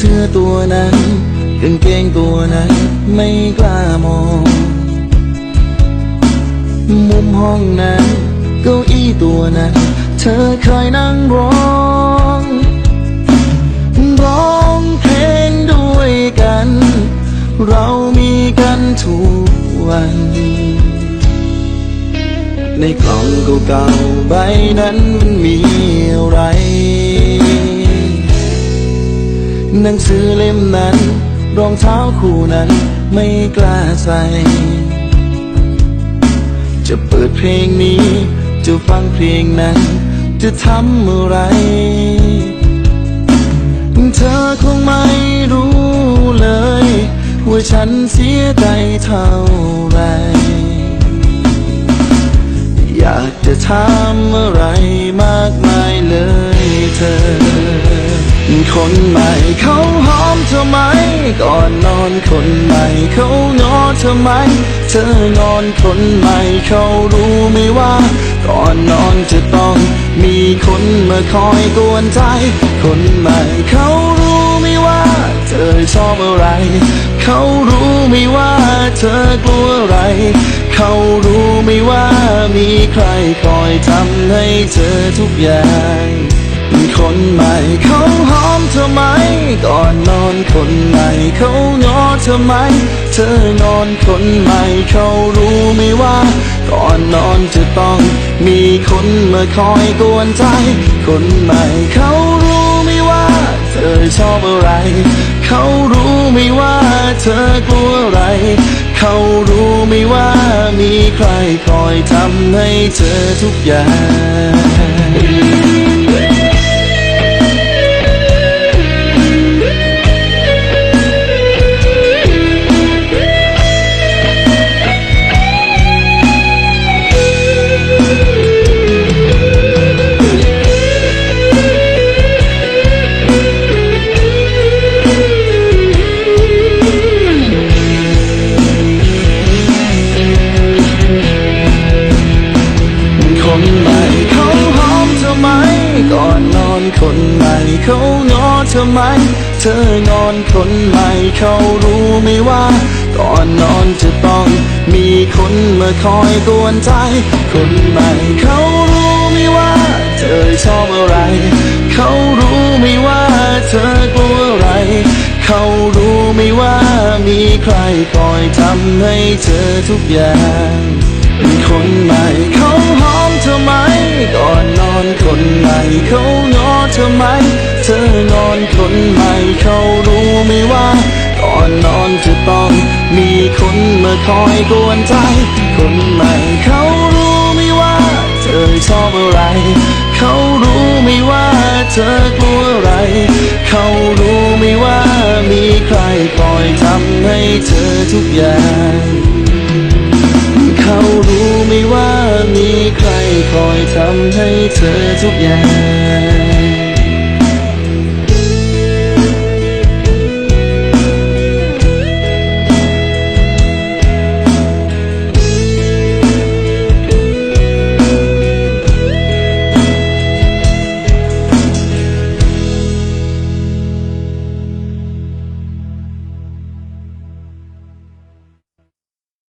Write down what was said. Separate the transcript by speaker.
Speaker 1: เสื้อตัวนั้นกางเกงตัวนั้นไม่กล้ามอง มุมห้องนั้นเก้าอี้ตัวนั้น เธอเคยนั่งร้องร้องเพลงด้วยกัน เรามีกันทุกวัน ในกล่องเก่าๆใบนั้นมันมี หนังสือเล่มนั้น รองเท้าคู่นั้นไม่กล้าใส่ จะเปิดเพลงนี้ จะฟังเพลงนั้น จะทำอะไร เธอคงไม่รู้เลย ว่าฉันเสียใจเท่าไร อยากจะถามอะไร คนใหม่เขาหอมเธอไหม ก่อนนอนคนใหม่เขางอเธอไหม เธองอนคนใหม่เขารู้ไหมว่า ก่อนนอนจะต้องมีคนมาคอยกวนใจ คนใหม่เขารู้ไหมว่า เธอชอบอะไร เขารู้ไหมว่าเธอกลัวอะไร เขารู้ไหมว่ามีใครคอยทำให้เธอทุกอย่าง คนใหม่เขาหอมเธอไหม ก่อนนอนคนใหม่เขางอเธอไหม เธองอนคนใหม่เขารู้ไหมว่า ก่อนนอนจะต้องมีคนมาคอยกวนใจ คนใหม่เขารู้ไหมว่า เธอชอบอะไร เขารู้ไหมว่าเธอกลัวอะไร เขารู้ไหมว่ามีใครคอยทำให้เธอทุกอย่าง อเธอไหม เธองอนคนใหม่เขารู้ไหมว่า ก่อนนอนจะต้องมีคนมาคอยกวนใจ คนใหม่เขารู้ไหมว่า เธอชอบอะไร เขารู้ไหมว่าเธอกลัวอะไร เขารู้ไหมว่ามีใครคอยทำให้เธอทุกอย่าง คนใหม่เขา มาคอยกวนใจ คนใหม่เขารู้ไหมว่า เธอชอบอะไร เขารู้ไหมว่าเธอกลัวอะไร เขารู้ไหมว่ามีใครคอยทำให้เธอทุกอย่างเขารู้ไหมว่ามีใครคอยทำให้เธอทุกอย่าง